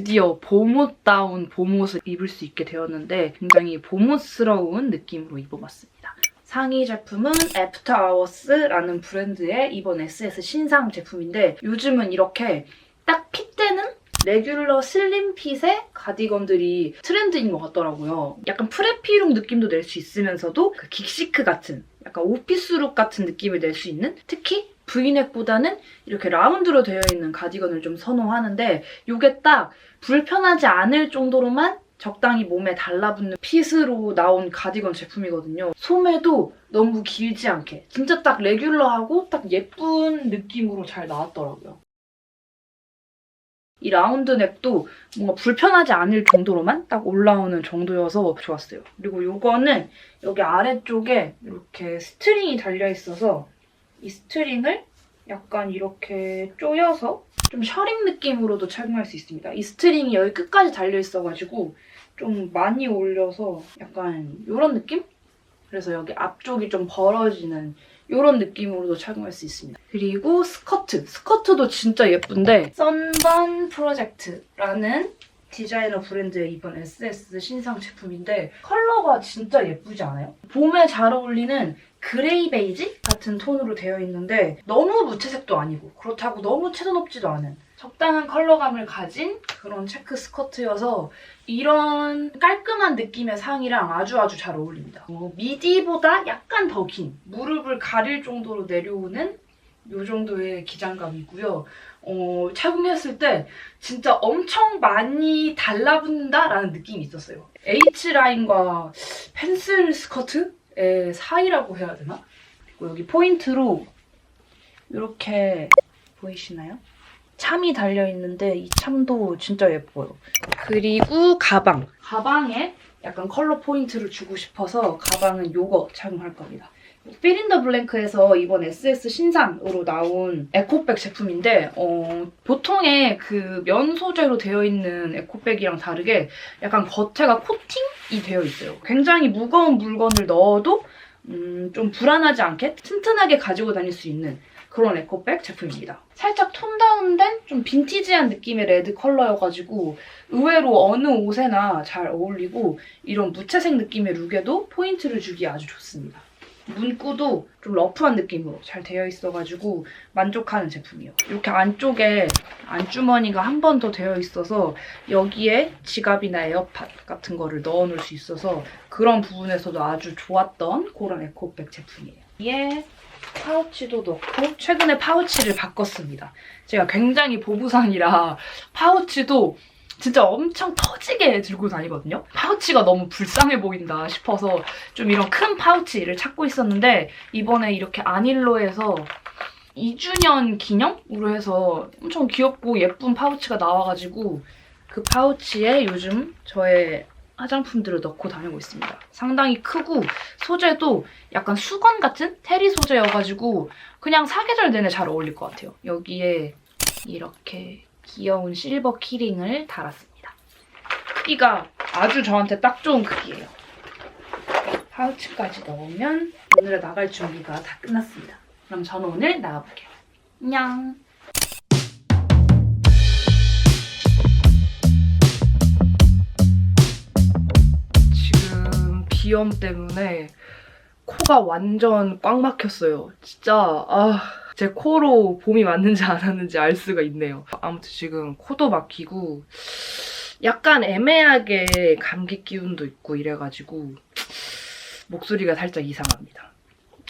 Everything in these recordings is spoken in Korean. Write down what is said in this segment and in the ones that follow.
드디어 봄옷다운 봄옷을 입을 수 있게 되었는데 굉장히 봄옷스러운 느낌으로 입어봤습니다. 상의 제품은 애프터 아워스라는 브랜드의 이번 SS 신상 제품인데 요즘은 이렇게 딱 핏되는 레귤러 슬림 핏의 가디건들이 트렌드인 것 같더라고요. 약간 프레피룩 느낌도 낼 수 있으면서도 그 긱시크 같은 약간 오피스룩 같은 느낌을 낼 수 있는 특히 브이넥보다는 이렇게 라운드로 되어 있는 가디건을 좀 선호하는데 이게 딱 불편하지 않을 정도로만 적당히 몸에 달라붙는 핏으로 나온 가디건 제품이거든요. 소매도 너무 길지 않게 진짜 딱 레귤러하고 딱 예쁜 느낌으로 잘 나왔더라고요. 이 라운드 넥도 뭔가 불편하지 않을 정도로만 딱 올라오는 정도여서 좋았어요. 그리고 이거는 여기 아래쪽에 이렇게 스트링이 달려있어서 이 스트링을 약간 이렇게 조여서 좀 셔링 느낌으로도 착용할 수 있습니다. 이 스트링이 여기 끝까지 달려있어가지고 좀 많이 올려서 약간 이런 느낌? 그래서 여기 앞쪽이 좀 벌어지는 이런 느낌으로도 착용할 수 있습니다. 그리고 스커트. 스커트도 진짜 예쁜데 썬번 프로젝트라는 디자이너 브랜드의 이번 SS 신상 제품인데 컬러가 진짜 예쁘지 않아요? 봄에 잘 어울리는 그레이 베이지 같은 톤으로 되어 있는데 너무 무채색도 아니고 그렇다고 너무 채도 높지도 않은 적당한 컬러감을 가진 그런 체크 스커트여서 이런 깔끔한 느낌의 상의랑 아주 아주 잘 어울립니다. 어, 미디보다 약간 더 긴 무릎을 가릴 정도로 내려오는 이 정도의 기장감이고요. 어, 착용했을 때 진짜 엄청 많이 달라붙는다라는 느낌이 있었어요. H라인과 펜슬 스커트의 사이라고 해야 되나? 그리고 여기 포인트로 이렇게 보이시나요? 참이 달려있는데 이 참도 진짜 예뻐요. 그리고 가방. 가방에 약간 컬러 포인트를 주고 싶어서 가방은 요거 착용할 겁니다. 필인더 블랭크에서 이번 SS 신상으로 나온 에코백 제품인데 어, 보통의 그 면 소재로 되어 있는 에코백이랑 다르게 약간 겉에가 코팅이 되어 있어요. 굉장히 무거운 물건을 넣어도 음, 좀 불안하지 않게 튼튼하게 가지고 다닐 수 있는 그런 에코백 제품입니다. 살짝 톤 다운된 좀 빈티지한 느낌의 레드 컬러여가지고 의외로 어느 옷에나 잘 어울리고 이런 무채색 느낌의 룩에도 포인트를 주기 아주 좋습니다. 문구도 좀 러프한 느낌으로 잘 되어 있어가지고 만족하는 제품이에요. 이렇게 안쪽에 안주머니가 한 번 더 되어 있어서 여기에 지갑이나 에어팟 같은 거를 넣어놓을 수 있어서 그런 부분에서도 아주 좋았던 그런 에코백 제품이에요. 위에 파우치도 넣고 최근에 파우치를 바꿨습니다. 제가 굉장히 보부상이라 파우치도 진짜 엄청 터지게 들고 다니거든요. 파우치가 너무 불쌍해 보인다 싶어서 좀 이런 큰 파우치를 찾고 있었는데 이번에 이렇게 아닐로에서 2주년 기념으로 해서 엄청 귀엽고 예쁜 파우치가 나와가지고 그 파우치에 요즘 저의 화장품들을 넣고 다니고 있습니다. 상당히 크고 소재도 약간 수건 같은 테리 소재여가지고 그냥 사계절 내내 잘 어울릴 것 같아요. 여기에 이렇게 귀여운 실버 키링을 달았습니다. 크기가 아주 저한테 딱 좋은 크기예요. 파우치까지 넣으면 오늘의 나갈 준비가 다 끝났습니다. 그럼 저는 오늘 나가볼게요. 안녕. 지금 비염 때문에 코가 완전 꽉 막혔어요. 진짜 아, 제 코로 봄이 왔는지 안 왔는지 알 수가 있네요. 아무튼 지금 코도 막히고 약간 애매하게 감기 기운도 있고 이래가지고 목소리가 살짝 이상합니다.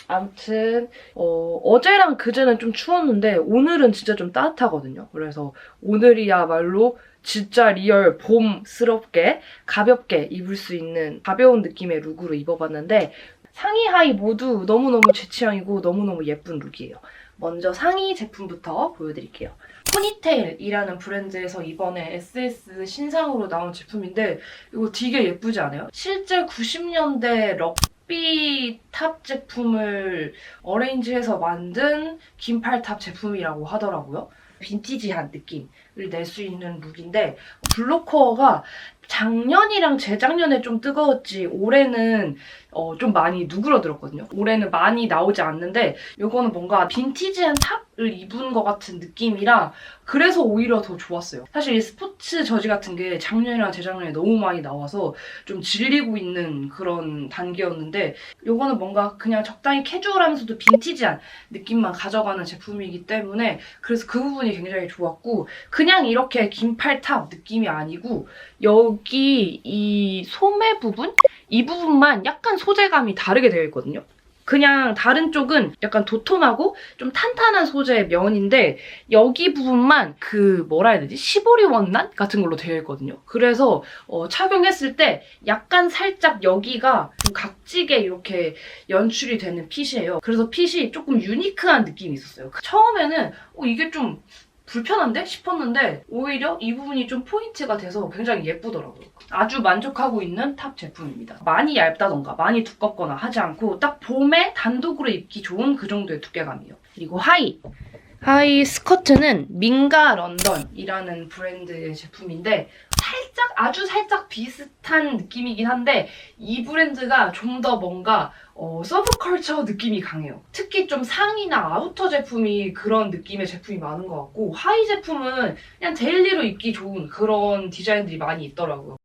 아무튼 어, 어제랑 그제는 좀 추웠는데 오늘은 진짜 좀 따뜻하거든요. 그래서 오늘이야말로 진짜 리얼 봄스럽게 가볍게 입을 수 있는 가벼운 느낌의 룩으로 입어봤는데 상의 하의 모두 너무너무 제 취향이고 너무너무 예쁜 룩이에요. 먼저 상의 제품부터 보여드릴게요. 포니테일이라는 브랜드에서 이번에 SS 신상으로 나온 제품인데 이거 되게 예쁘지 않아요? 실제 90년대 럭비 탑 제품을 어레인지해서 만든 긴팔 탑 제품이라고 하더라고요. 빈티지한 느낌. 낼수 있는 룩인데 블로커가 작년이랑 재작년에 좀 뜨거웠지 올해는 어, 좀 많이 누그러들었거든요. 올해는 많이 나오지 않는데 이거는 뭔가 빈티지한 탑을 입은 것 같은 느낌이라 그래서 오히려 더 좋았어요. 사실 이 스포츠 저지 같은 게 작년이랑 재작년에 너무 많이 나와서 좀 질리고 있는 그런 단계였는데 이거는 뭔가 그냥 적당히 캐주얼하면서도 빈티지한 느낌만 가져가는 제품이기 때문에 그래서 그 부분이 굉장히 좋았고 그냥 이렇게 긴팔 탑 느낌이 아니고 여기 이 소매 부분? 이 부분만 약간 소재감이 다르게 되어 있거든요. 그냥 다른 쪽은 약간 도톰하고 좀 탄탄한 소재의 면인데 여기 부분만 그 뭐라 해야 되지? 시보리 원단 같은 걸로 되어 있거든요. 그래서 어, 착용했을 때 약간 살짝 여기가 좀 각지게 이렇게 연출이 되는 핏이에요. 그래서 핏이 조금 유니크한 느낌이 있었어요. 처음에는 어, 이게 좀 불편한데 싶었는데 오히려 이 부분이 좀 포인트가 돼서 굉장히 예쁘더라고요. 아주 만족하고 있는 탑 제품입니다. 많이 얇다던가 많이 두껍거나 하지 않고 딱 봄에 단독으로 입기 좋은 그 정도의 두께감이에요. 그리고 하이. 하이 스커트는 민가 런던이라는 브랜드의 제품인데 살짝 아주 살짝 비슷한 느낌이긴 한데 이 브랜드가 좀 더 뭔가 어, 서브컬처 느낌이 강해요. 특히 좀 상의나 아우터 제품이 그런 느낌의 제품이 많은 것 같고 하이 제품은 그냥 데일리로 입기 좋은 그런 디자인들이 많이 있더라고요.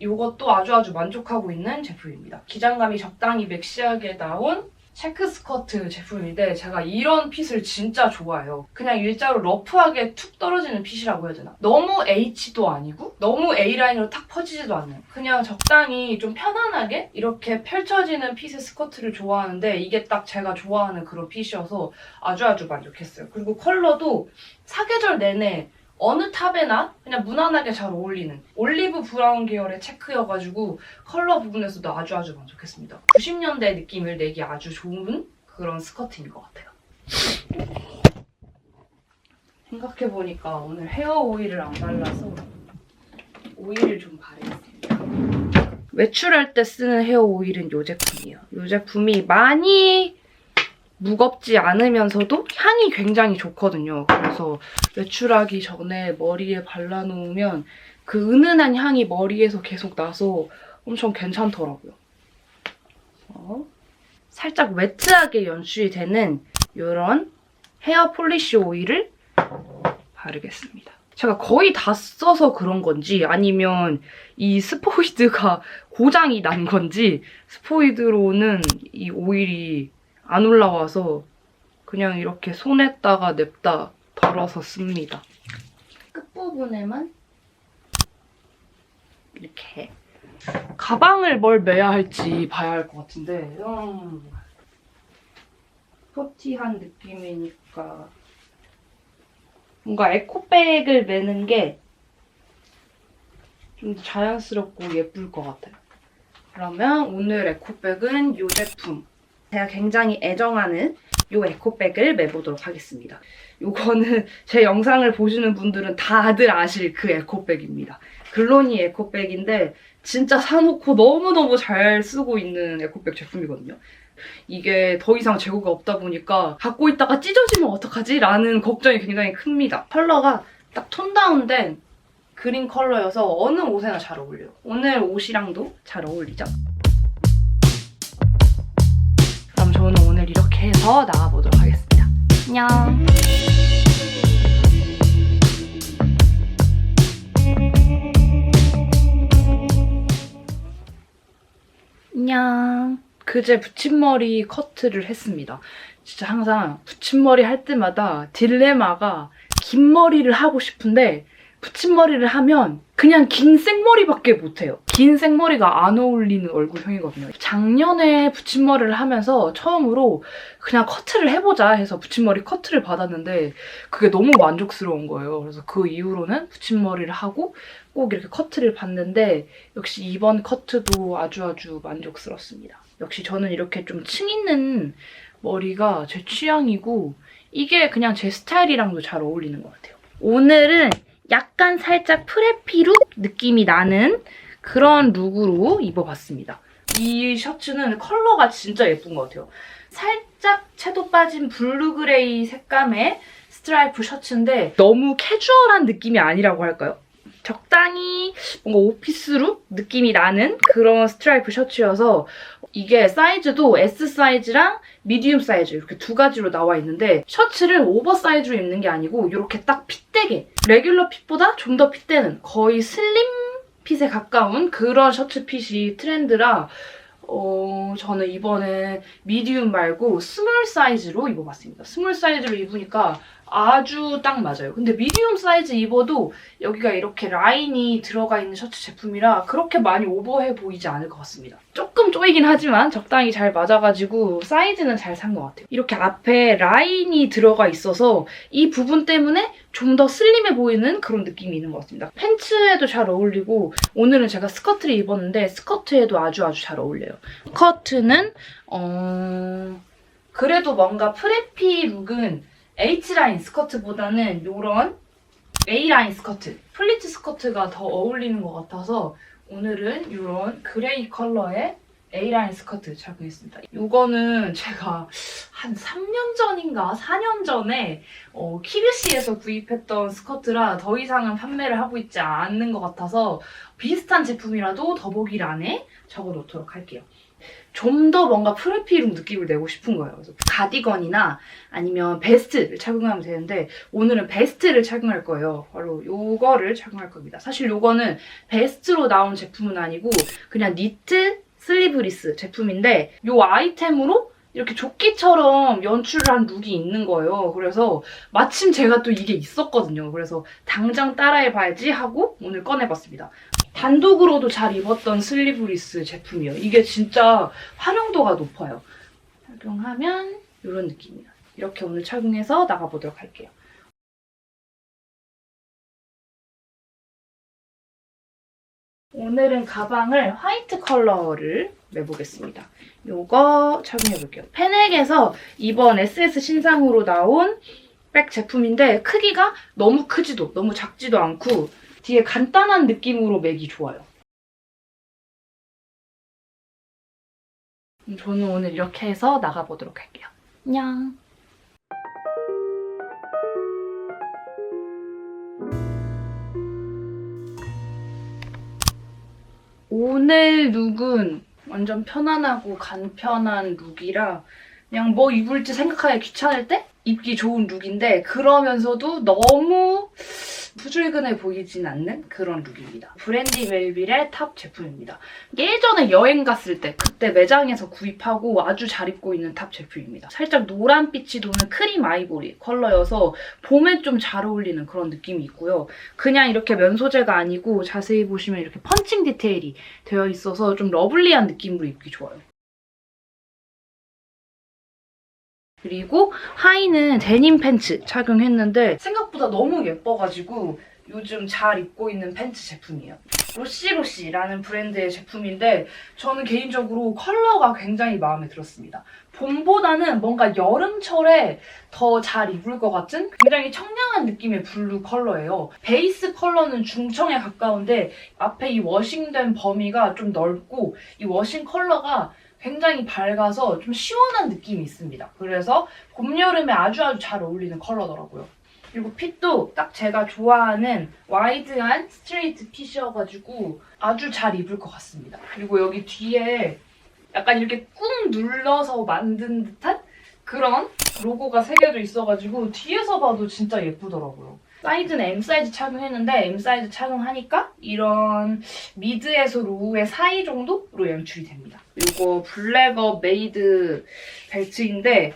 이것도 아주 아주 만족하고 있는 제품입니다. 기장감이 적당히 맥시하게 나온 체크 스커트 제품인데 제가 이런 핏을 진짜 좋아해요. 그냥 일자로 러프하게 툭 떨어지는 핏이라고 해야 되나? 너무 H도 아니고 너무 A라인으로 탁 퍼지지도 않는 그냥 적당히 좀 편안하게 이렇게 펼쳐지는 핏의 스커트를 좋아하는데 이게 딱 제가 좋아하는 그런 핏이어서 아주 아주 만족했어요. 그리고 컬러도 사계절 내내 어느 탑에나 그냥 무난하게 잘 어울리는 올리브 브라운 계열의 체크여가지고 컬러 부분에서도 아주 아주 만족했습니다. 90년대 느낌을 내기 아주 좋은 그런 스커트인 것 같아요. 생각해보니까 오늘 헤어 오일을 안 발라서 오일을 좀 바르겠습니다. 외출할 때 쓰는 헤어 오일은 이 제품이에요. 이 제품이 많이 무겁지 않으면서도 향이 굉장히 좋거든요. 그래서 외출하기 전에 머리에 발라놓으면 그 은은한 향이 머리에서 계속 나서 엄청 괜찮더라고요. 어, 살짝 웨트하게 연출이 되는 이런 헤어 폴리시 오일을 바르겠습니다. 제가 거의 다 써서 그런 건지 아니면 이 스포이드가 고장이 난 건지 스포이드로는 이 오일이 안 올라와서 그냥 이렇게 손에다가 냅다 덜어서 씁니다. 끝부분에만? 이렇게. 가방을 뭘 매야 할지 봐야 할 것 같은데 음, 스포티한 느낌이니까. 뭔가 에코백을 매는 게 좀 자연스럽고 예쁠 것 같아요. 그러면 오늘 에코백은 이 제품 제가 굉장히 애정하는 이 에코백을 매보도록 하겠습니다. 이거는 제 영상을 보시는 분들은 다들 아실 그 에코백입니다. 글로니 에코백인데 진짜 사놓고 너무너무 잘 쓰고 있는 에코백 제품이거든요. 이게 더 이상 재고가 없다 보니까 갖고 있다가 찢어지면 어떡하지? 라는 걱정이 굉장히 큽니다. 컬러가 딱 톤 다운된 그린 컬러여서 어느 옷에나 잘 어울려요. 오늘 옷이랑도 잘 어울리죠? 저는 오늘 이렇게 해서 나가보도록 하겠습니다. 안녕. 안녕. 그제 붙임머리 커트를 했습니다. 진짜 항상 붙임머리 할 때마다 딜레마가 긴 머리를 하고 싶은데 붙임머리를 하면 그냥 긴 생머리밖에 못해요. 긴 생머리가 안 어울리는 얼굴형이거든요. 작년에 붙임머리를 하면서 처음으로 그냥 커트를 해보자 해서 붙임머리 커트를 받았는데 그게 너무 만족스러운 거예요. 그래서 그 이후로는 붙임머리를 하고 꼭 이렇게 커트를 받는데 역시 이번 커트도 아주 아주 만족스럽습니다. 역시 저는 이렇게 좀 층 있는 머리가 제 취향이고 이게 그냥 제 스타일이랑도 잘 어울리는 것 같아요. 오늘은 약간 살짝 프레피룩 느낌이 나는 그런 룩으로 입어봤습니다. 이 셔츠는 컬러가 진짜 예쁜 것 같아요. 살짝 채도 빠진 블루 그레이 색감의 스트라이프 셔츠인데 너무 캐주얼한 느낌이 아니라고 할까요? 적당히 뭔가 오피스룩 느낌이 나는 그런 스트라이프 셔츠여서 이게 사이즈도 S 사이즈랑 미디움 사이즈 이렇게 두 가지로 나와 있는데 셔츠를 오버사이즈로 입는 게 아니고 이렇게 딱 핏되게 레귤러 핏보다 좀 더 핏되는 거의 슬림 핏에 가까운 그런 셔츠 핏이 트렌드라 어, 저는 이번에 미디움 말고 스몰 사이즈로 입어봤습니다. 스몰 사이즈로 입으니까 아주 딱 맞아요. 근데 미디움 사이즈 입어도 여기가 이렇게 라인이 들어가 있는 셔츠 제품이라 그렇게 많이 오버해 보이지 않을 것 같습니다. 조금 쪼이긴 하지만 적당히 잘 맞아가지고 사이즈는 잘 산 것 같아요. 이렇게 앞에 라인이 들어가 있어서 이 부분 때문에 좀 더 슬림해 보이는 그런 느낌이 있는 것 같습니다. 팬츠에도 잘 어울리고 오늘은 제가 스커트를 입었는데 스커트에도 아주 아주 잘 어울려요. 스커트는 어... 그래도 뭔가 프레피 룩은 H라인 스커트보다는 이런 A라인 스커트, 플리츠 스커트가 더 어울리는 것 같아서 오늘은 이런 그레이 컬러의 A라인 스커트 착용했습니다. 이거는 제가 한 3년 전인가 4년 전에 어, 키르시에서 구입했던 스커트라 더 이상은 판매를 하고 있지 않는 것 같아서 비슷한 제품이라도 더보기란에 적어놓도록 할게요. 좀 더 뭔가 프레피룩 느낌을 내고 싶은 거예요. 그래서 가디건이나 아니면 베스트를 착용하면 되는데 오늘은 베스트를 착용할 거예요. 바로 요거를 착용할 겁니다. 사실 요거는 베스트로 나온 제품은 아니고 그냥 니트 슬리브리스 제품인데 요 아이템으로 이렇게 조끼처럼 연출을 한 룩이 있는 거예요. 그래서 마침 제가 또 이게 있었거든요. 그래서 당장 따라해봐야지 하고 오늘 꺼내봤습니다. 단독으로도 잘 입었던 슬리브리스 제품이에요. 이게 진짜 활용도가 높아요. 착용하면 이런 느낌이에요. 이렇게 오늘 착용해서 나가보도록 할게요. 오늘은 가방을 화이트 컬러를 매보겠습니다. 요거 착용해볼게요. 페넥에서 이번 SS 신상으로 나온 백 제품인데 크기가 너무 크지도 너무 작지도 않고 뒤에 간단한 느낌으로 매기 좋아요. 음, 저는 오늘 이렇게 해서 나가보도록 할게요. 안녕. 오늘 룩은 완전 편안하고 간편한 룩이라 그냥 뭐 입을지 생각하기 귀찮을 때 입기 좋은 룩인데 그러면서도 너무 푸줄근해 보이진 않는 그런 룩입니다. 브랜디 웰빌의 탑 제품입니다. 예전에 여행 갔을 때 그때 매장에서 구입하고 아주 잘 입고 있는 탑 제품입니다. 살짝 노란빛이 도는 크림 아이보리 컬러여서 봄에 좀 잘 어울리는 그런 느낌이 있고요. 그냥 이렇게 면 소재가 아니고 자세히 보시면 이렇게 펀칭 디테일이 되어 있어서 좀 러블리한 느낌으로 입기 좋아요. 그리고 하의는 데님 팬츠 착용했는데 생각보다 너무 예뻐가지고 요즘 잘 입고 있는 팬츠 제품이에요. 로시로시라는 브랜드의 제품인데 저는 개인적으로 컬러가 굉장히 마음에 들었습니다. 봄보다는 뭔가 여름철에 더 잘 입을 것 같은 굉장히 청량한 느낌의 블루 컬러예요. 베이스 컬러는 중청에 가까운데 앞에 이 워싱된 범위가 좀 넓고 이 워싱 컬러가 굉장히 밝아서 좀 시원한 느낌이 있습니다. 그래서 봄, 여름에 아주 아주 잘 어울리는 컬러더라고요. 그리고 핏도 딱 제가 좋아하는 와이드한 스트레이트 핏이어가지고 아주 잘 입을 것 같습니다. 그리고 여기 뒤에 약간 이렇게 꾹 눌러서 만든 듯한 그런 로고가 새겨져 있어가지고 뒤에서 봐도 진짜 예쁘더라고요. 사이즈는 M 사이즈 착용했는데 M 사이즈 착용하니까 이런 미드에서 로우의 사이 정도로 연출이 됩니다. 이거 블랙업 메이드 벨트인데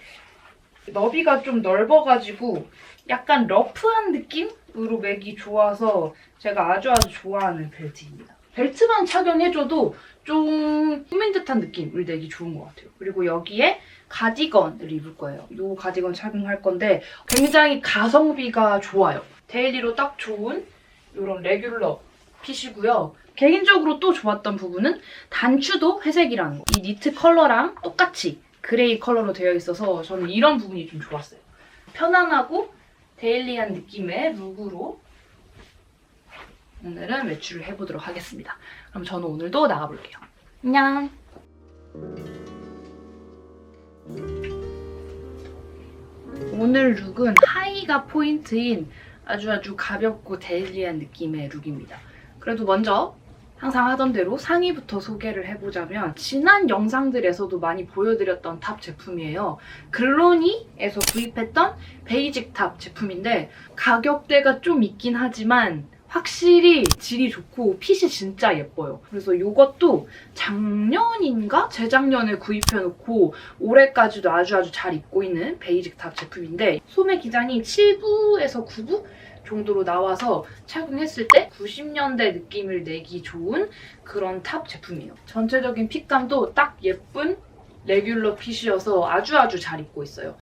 너비가 좀 넓어가지고 약간 러프한 느낌으로 매기 좋아서 제가 아주 아주 좋아하는 벨트입니다. 벨트만 착용해줘도 좀 꾸민 듯한 느낌을 내기 좋은 것 같아요. 그리고 여기에 가디건을 입을 거예요. 이 가디건 착용할 건데 굉장히 가성비가 좋아요. 데일리로 딱 좋은 이런 레귤러 핏이고요. 개인적으로 또 좋았던 부분은 단추도 회색이라는 거. 이 니트 컬러랑 똑같이 그레이 컬러로 되어 있어서 저는 이런 부분이 좀 좋았어요. 편안하고 데일리한 느낌의 룩으로 오늘은 외출을 해보도록 하겠습니다. 그럼 저는 오늘도 나가볼게요. 안녕! 오늘 룩은 하이가 포인트인 아주 아주 가볍고 데일리한 느낌의 룩입니다. 그래도 먼저 항상 하던 대로 상의부터 소개를 해보자면 지난 영상들에서도 많이 보여드렸던 탑 제품이에요. 글로니에서 구입했던 베이직 탑 제품인데 가격대가 좀 있긴 하지만 확실히 질이 좋고 핏이 진짜 예뻐요. 그래서 이것도 작년인가 재작년에 구입해놓고 올해까지도 아주 아주 잘 입고 있는 베이직 탑 제품인데 소매 기장이 7부에서 9부 정도로 나와서 착용했을 때 90년대 느낌을 내기 좋은 그런 탑 제품이에요. 전체적인 핏감도 딱 예쁜 레귤러 핏이어서 아주 아주 잘 입고 있어요.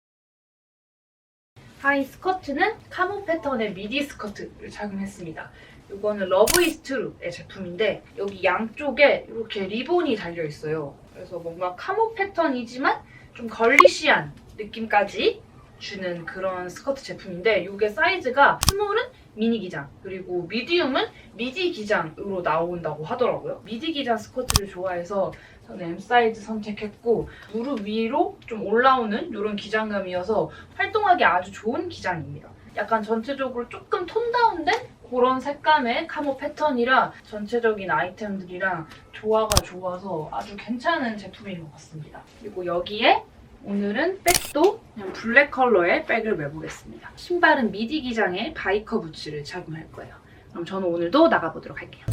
하이 스커트는 카모 패턴의 미디 스커트를 착용했습니다. 이거는 러브 이스 트루의 제품인데 여기 양쪽에 이렇게 리본이 달려 있어요. 그래서 뭔가 카모 패턴이지만 좀 걸리시한 느낌까지 주는 그런 스커트 제품인데 이게 사이즈가 스몰은 미니 기장 그리고 미디움은 미디 기장으로 나온다고 하더라고요. 미디 기장 스커트를 좋아해서 저는 M 사이즈 선택했고 무릎 위로 좀 올라오는 이런 기장감이어서 활동하기 아주 좋은 기장입니다. 약간 전체적으로 조금 톤 다운된 그런 색감의 카모 패턴이라 전체적인 아이템들이랑 조화가 좋아서 아주 괜찮은 제품인 것 같습니다. 그리고 여기에 오늘은 백도 그냥 블랙 컬러의 백을 매보겠습니다. 신발은 미디 기장의 바이커 부츠를 착용할 거예요. 그럼 저는 오늘도 나가보도록 할게요.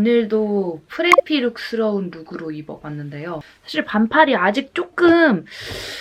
오늘도 프레피룩스러운 룩으로 입어봤는데요. 사실 반팔이 아직 조금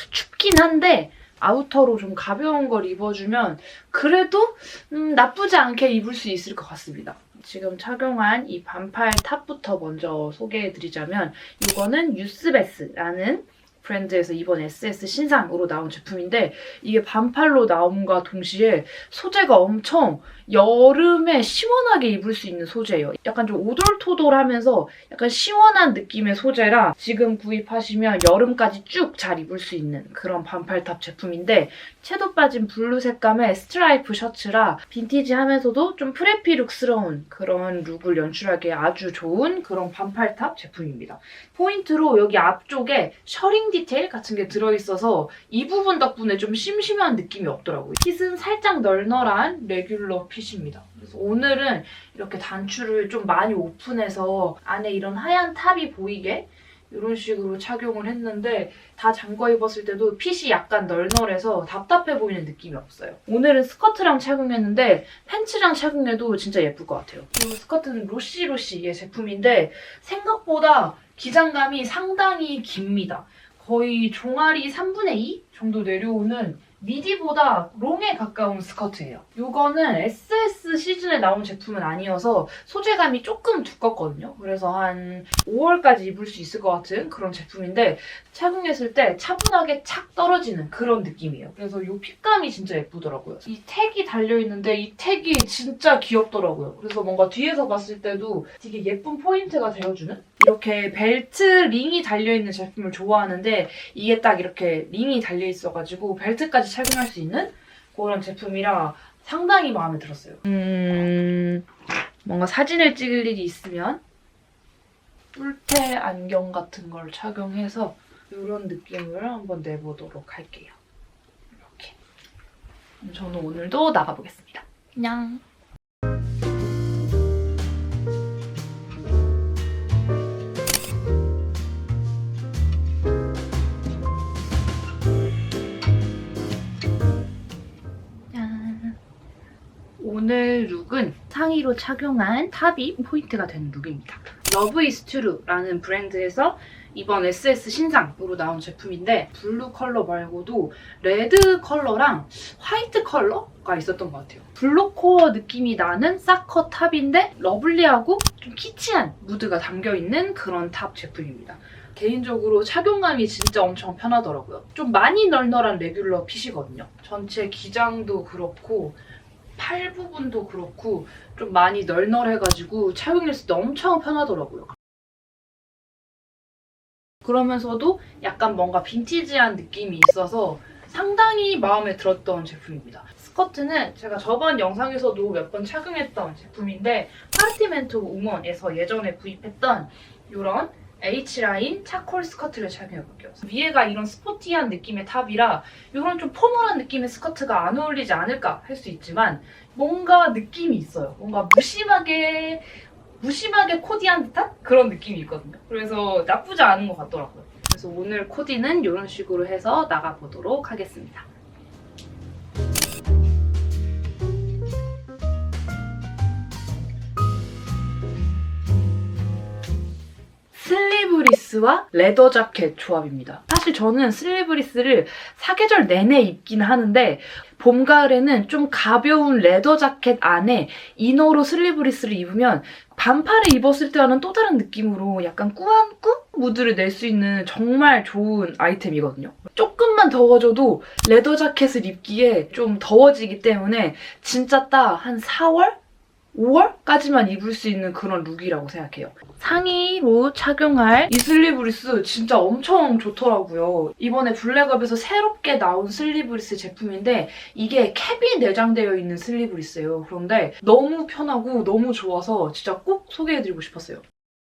춥긴 한데 아우터로 좀 가벼운 걸 입어주면 그래도 음, 나쁘지 않게 입을 수 있을 것 같습니다. 지금 착용한 이 반팔 탑부터 먼저 소개해드리자면 이거는 유스베스라는 브랜드에서 이번 SS 신상으로 나온 제품인데 이게 반팔로 나옴과 동시에 소재가 엄청 여름에 시원하게 입을 수 있는 소재예요. 약간 좀 오돌토돌하면서 약간 시원한 느낌의 소재라 지금 구입하시면 여름까지 쭉 잘 입을 수 있는 그런 반팔탑 제품인데 채도 빠진 블루 색감의 스트라이프 셔츠라 빈티지하면서도 좀 프레피 룩스러운 그런 룩을 연출하기에 아주 좋은 그런 반팔탑 제품입니다. 포인트로 여기 앞쪽에 셔링 디테일 같은 게 들어있어서 이 부분 덕분에 좀 심심한 느낌이 없더라고요. 핏은 살짝 널널한 레귤러 핏 입니다. 그래서 오늘은 이렇게 단추를 좀 많이 오픈해서 안에 이런 하얀 탑이 보이게 이런 식으로 착용을 했는데 다 잠궈 입었을 때도 핏이 약간 널널해서 답답해 보이는 느낌이 없어요. 오늘은 스커트랑 착용했는데 팬츠랑 착용해도 진짜 예쁠 것 같아요. 이 스커트는 로시로시의 제품인데 생각보다 기장감이 상당히 깁니다. 거의 종아리 3분의 2 정도 내려오는 미디보다 롱에 가까운 스커트예요. 이거는 SS 시즌에 나온 제품은 아니어서 소재감이 조금 두껍거든요. 그래서 한 5월까지 입을 수 있을 것 같은 그런 제품인데 착용했을 때 차분하게 착 떨어지는 그런 느낌이에요. 그래서 이 핏감이 진짜 예쁘더라고요. 이 택이 달려있는데 이 택이 진짜 귀엽더라고요. 그래서 뭔가 뒤에서 봤을 때도 되게 예쁜 포인트가 되어주는 이렇게 벨트 링이 달려있는 제품을 좋아하는데 이게 딱 이렇게 링이 달려있어가지고 벨트까지 착용할 수 있는 그런 제품이라 상당히 마음에 들었어요. 음, 뭔가 사진을 찍을 일이 있으면 뿔테 안경 같은 걸 착용해서 이런 느낌을 한번 내보도록 할게요. 이렇게. 저는 오늘도 나가보겠습니다. 안녕. 오늘 룩은 상의로 착용한 탑이 포인트가 되는 룩입니다. 러브 이스 트루라는 브랜드에서 이번 SS 신상으로 나온 제품인데 블루 컬러 말고도 레드 컬러랑 화이트 컬러가 있었던 것 같아요. 블루코어 느낌이 나는 사커 탑인데 러블리하고 좀 키치한 무드가 담겨있는 그런 탑 제품입니다. 개인적으로 착용감이 진짜 엄청 편하더라고요. 좀 많이 널널한 레귤러 핏이거든요. 전체 기장도 그렇고 팔 부분도 그렇고 좀 많이 널널해가지고 착용했을 때 엄청 편하더라고요. 그러면서도 약간 뭔가 빈티지한 느낌이 있어서 상당히 마음에 들었던 제품입니다. 스커트는 제가 저번 영상에서도 몇 번 착용했던 제품인데 파르티멘토 우먼에서 예전에 구입했던 이런 H라인 차콜 스커트를 착용해볼게요. 위에가 이런 스포티한 느낌의 탑이라 이런 좀 포멀한 느낌의 스커트가 안 어울리지 않을까 할 수 있지만 뭔가 느낌이 있어요. 뭔가 무심하게 무심하게 코디한 듯한 그런 느낌이 있거든요. 그래서 나쁘지 않은 것 같더라고요. 그래서 오늘 코디는 이런 식으로 해서 나가보도록 하겠습니다. 슬리브리스와 레더 자켓 조합입니다. 사실 저는 슬리브리스를 사계절 내내 입긴 하는데 봄, 가을에는 좀 가벼운 레더 자켓 안에 이너로 슬리브리스를 입으면 반팔을 입었을 때와는 또 다른 느낌으로 약간 꾸안꾸 무드를 낼 수 있는 정말 좋은 아이템이거든요. 조금만 더워져도 레더 자켓을 입기에 좀 더워지기 때문에 진짜 딱 한 4월? 5월까지만 입을 수 있는 그런 룩이라고 생각해요. 상의로 착용할 이 슬리브리스 진짜 엄청 좋더라고요. 이번에 블랙업에서 새롭게 나온 슬리브리스 제품인데 이게 캡이 내장되어 있는 슬리브리스예요. 그런데 너무 편하고 너무 좋아서 진짜 꼭 소개해드리고 싶었어요.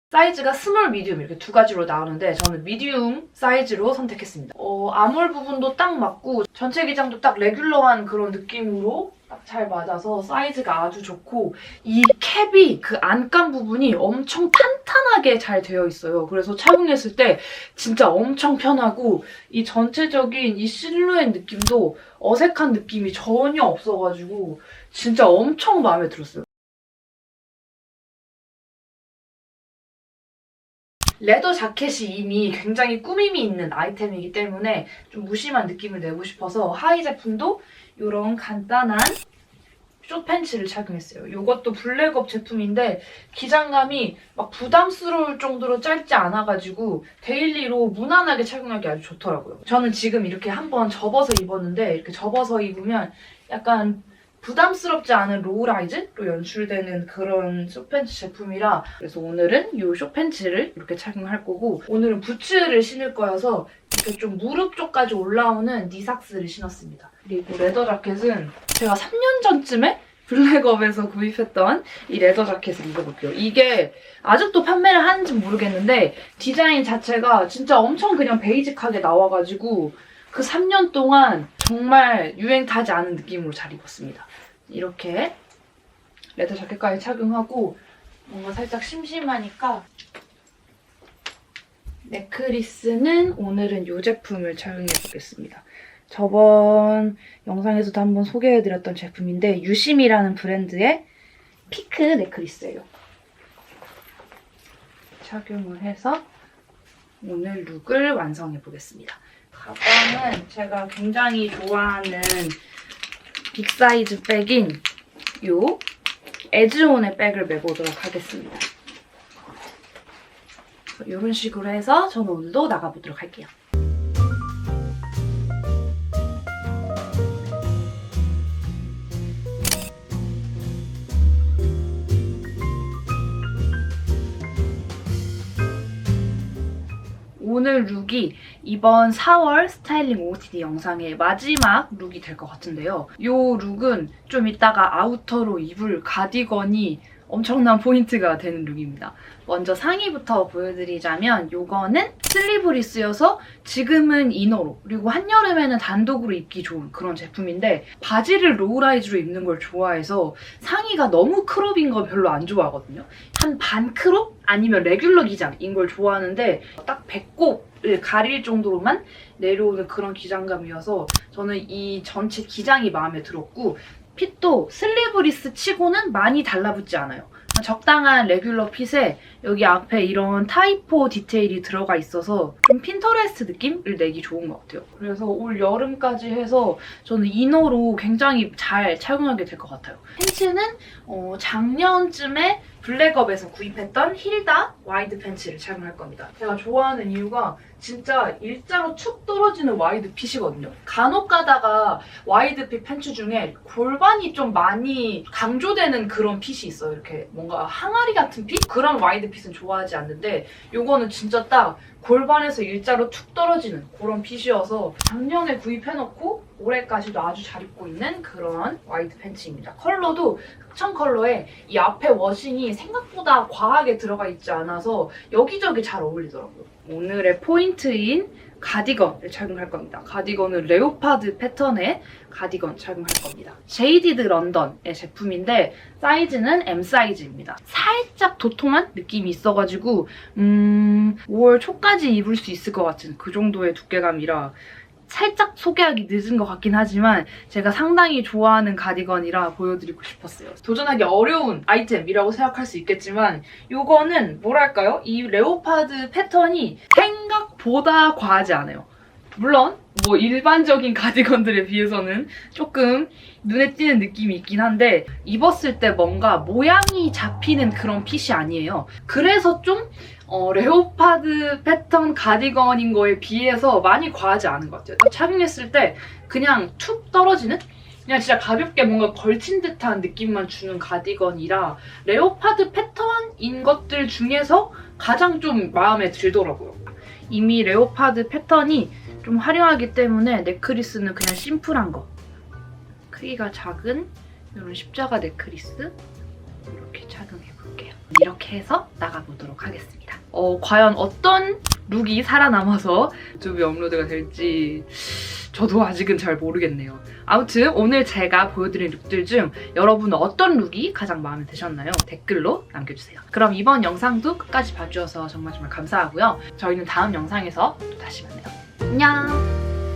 사이즈가 스몰, 미디움 이렇게 두 가지로 나오는데 저는 미디움 사이즈로 선택했습니다. 어, 아몰 부분도 딱 맞고 전체 기장도 딱 레귤러한 그런 느낌으로 딱 잘 맞아서 사이즈가 아주 좋고 이 캡이 그 안감 부분이 엄청 탄탄하게 잘 되어 있어요. 그래서 착용했을 때 진짜 엄청 편하고 이 전체적인 이 실루엣 느낌도 어색한 느낌이 전혀 없어가지고 진짜 엄청 마음에 들었어요. 레더 자켓이 이미 굉장히 꾸밈이 있는 아이템이기 때문에 좀 무심한 느낌을 내고 싶어서 하의 제품도 이런 간단한 숏 팬츠를 착용했어요. 이것도 블랙업 제품인데 기장감이 막 부담스러울 정도로 짧지 않아가지고 데일리로 무난하게 착용하기 아주 좋더라고요. 저는 지금 이렇게 한번 접어서 입었는데 이렇게 접어서 입으면 약간 부담스럽지 않은 로우라이즈로 연출되는 그런 숏팬츠 제품이라 그래서 오늘은 이 숏팬츠를 이렇게 착용할 거고 오늘은 부츠를 신을 거여서 이렇게 좀 무릎 쪽까지 올라오는 니삭스를 신었습니다. 그리고 레더 자켓은 제가 3년 전쯤에 블랙업에서 구입했던 이 레더 자켓을 입어볼게요. 이게 아직도 판매를 하는지 모르겠는데 디자인 자체가 진짜 엄청 그냥 베이직하게 나와가지고 그 3년 동안 정말 유행 타지 않은 느낌으로 잘 입었습니다. 이렇게 레더 자켓까지 착용하고 뭔가 살짝 심심하니까 넥크리스는 오늘은 이 제품을 착용해 보겠습니다. 저번 영상에서도 한번 소개해드렸던 제품인데 유심이라는 브랜드의 피크 넥크리스예요. 착용을 해서 오늘 룩을 완성해 보겠습니다. 가방은 제가 굉장히 좋아하는 빅 사이즈 백인 요 에즈온의 백을 메보도록 하겠습니다. 이런 식으로 해서 저는 오늘도 나가보도록 할게요. 오늘 룩이 이번 4월 스타일링 OOTD 영상의 마지막 룩이 될 것 같은데요. 이 룩은 좀 이따가 아우터로 입을 가디건이 엄청난 포인트가 되는 룩입니다. 먼저 상의부터 보여드리자면 이거는 슬리브리스여서 지금은 이너로 그리고 한여름에는 단독으로 입기 좋은 그런 제품인데 바지를 로우라이즈로 입는 걸 좋아해서 상의가 너무 크롭인 거 별로 안 좋아하거든요. 한 반 크롭 아니면 레귤러 기장인 걸 좋아하는데 딱 배꼽을 가릴 정도로만 내려오는 그런 기장감이어서 저는 이 전체 기장이 마음에 들었고 핏도 슬리브리스 치고는 많이 달라붙지 않아요. 적당한 레귤러 핏에 여기 앞에 이런 타이포 디테일이 들어가 있어서 좀 핀터레스트 느낌을 내기 좋은 것 같아요. 그래서 올 여름까지 해서 저는 이너로 굉장히 잘 착용하게 될 것 같아요. 팬츠는 어, 작년쯤에 블랙업에서 구입했던 힐다 와이드 팬츠를 착용할 겁니다. 제가 좋아하는 이유가 진짜 일자로 축 떨어지는 와이드 핏이거든요. 간혹 가다가 와이드 핏 팬츠 중에 골반이 좀 많이 강조되는 그런 핏이 있어요. 이렇게 뭔가 항아리 같은 핏? 그런 와이드 핏은 좋아하지 않는데 이거는 진짜 딱 골반에서 일자로 툭 떨어지는 그런 핏이어서 작년에 구입해놓고 올해까지도 아주 잘 입고 있는 그런 와이드 팬츠입니다. 컬러도 흑천 컬러에 이 앞에 워싱이 생각보다 과하게 들어가 있지 않아서 여기저기 잘 어울리더라고요. 오늘의 포인트인 가디건을 착용할 겁니다. 가디건은 레오파드 패턴의 가디건 착용할 겁니다. 제이디드 런던의 제품인데 사이즈는 M 사이즈입니다. 살짝 도톰한 느낌이 있어가지고 음 5월 초까지 입을 수 있을 것 같은 그 정도의 두께감이라 살짝 소개하기 늦은 것 같긴 하지만 제가 상당히 좋아하는 가디건이라 보여드리고 싶었어요. 도전하기 어려운 아이템이라고 생각할 수 있겠지만 이거는 뭐랄까요? 이 레오파드 패턴이 생각보다 과하지 않아요. 물론 뭐 일반적인 가디건들에 비해서는 조금 눈에 띄는 느낌이 있긴 한데 입었을 때 뭔가 모양이 잡히는 그런 핏이 아니에요. 그래서 좀 어, 레오파드 패턴 가디건인 거에 비해서 많이 과하지 않은 것 같아요. 딱 착용했을 때 그냥 툭 떨어지는? 그냥 진짜 가볍게 뭔가 걸친 듯한 느낌만 주는 가디건이라 레오파드 패턴인 것들 중에서 가장 좀 마음에 들더라고요. 이미 레오파드 패턴이 좀 화려하기 때문에 넥크리스는 그냥 심플한 거. 크기가 작은 이런 십자가 넥크리스 이렇게. 이렇게 해서 나가보도록 하겠습니다. 어, 과연 어떤 룩이 살아남아서 유튜브에 업로드가 될지 저도 아직은 잘 모르겠네요. 아무튼 오늘 제가 보여드린 룩들 중 여러분은 어떤 룩이 가장 마음에 드셨나요? 댓글로 남겨주세요. 그럼 이번 영상도 끝까지 봐주셔서 정말 정말 감사하고요. 저희는 다음 영상에서 또 다시 만나요. 안녕!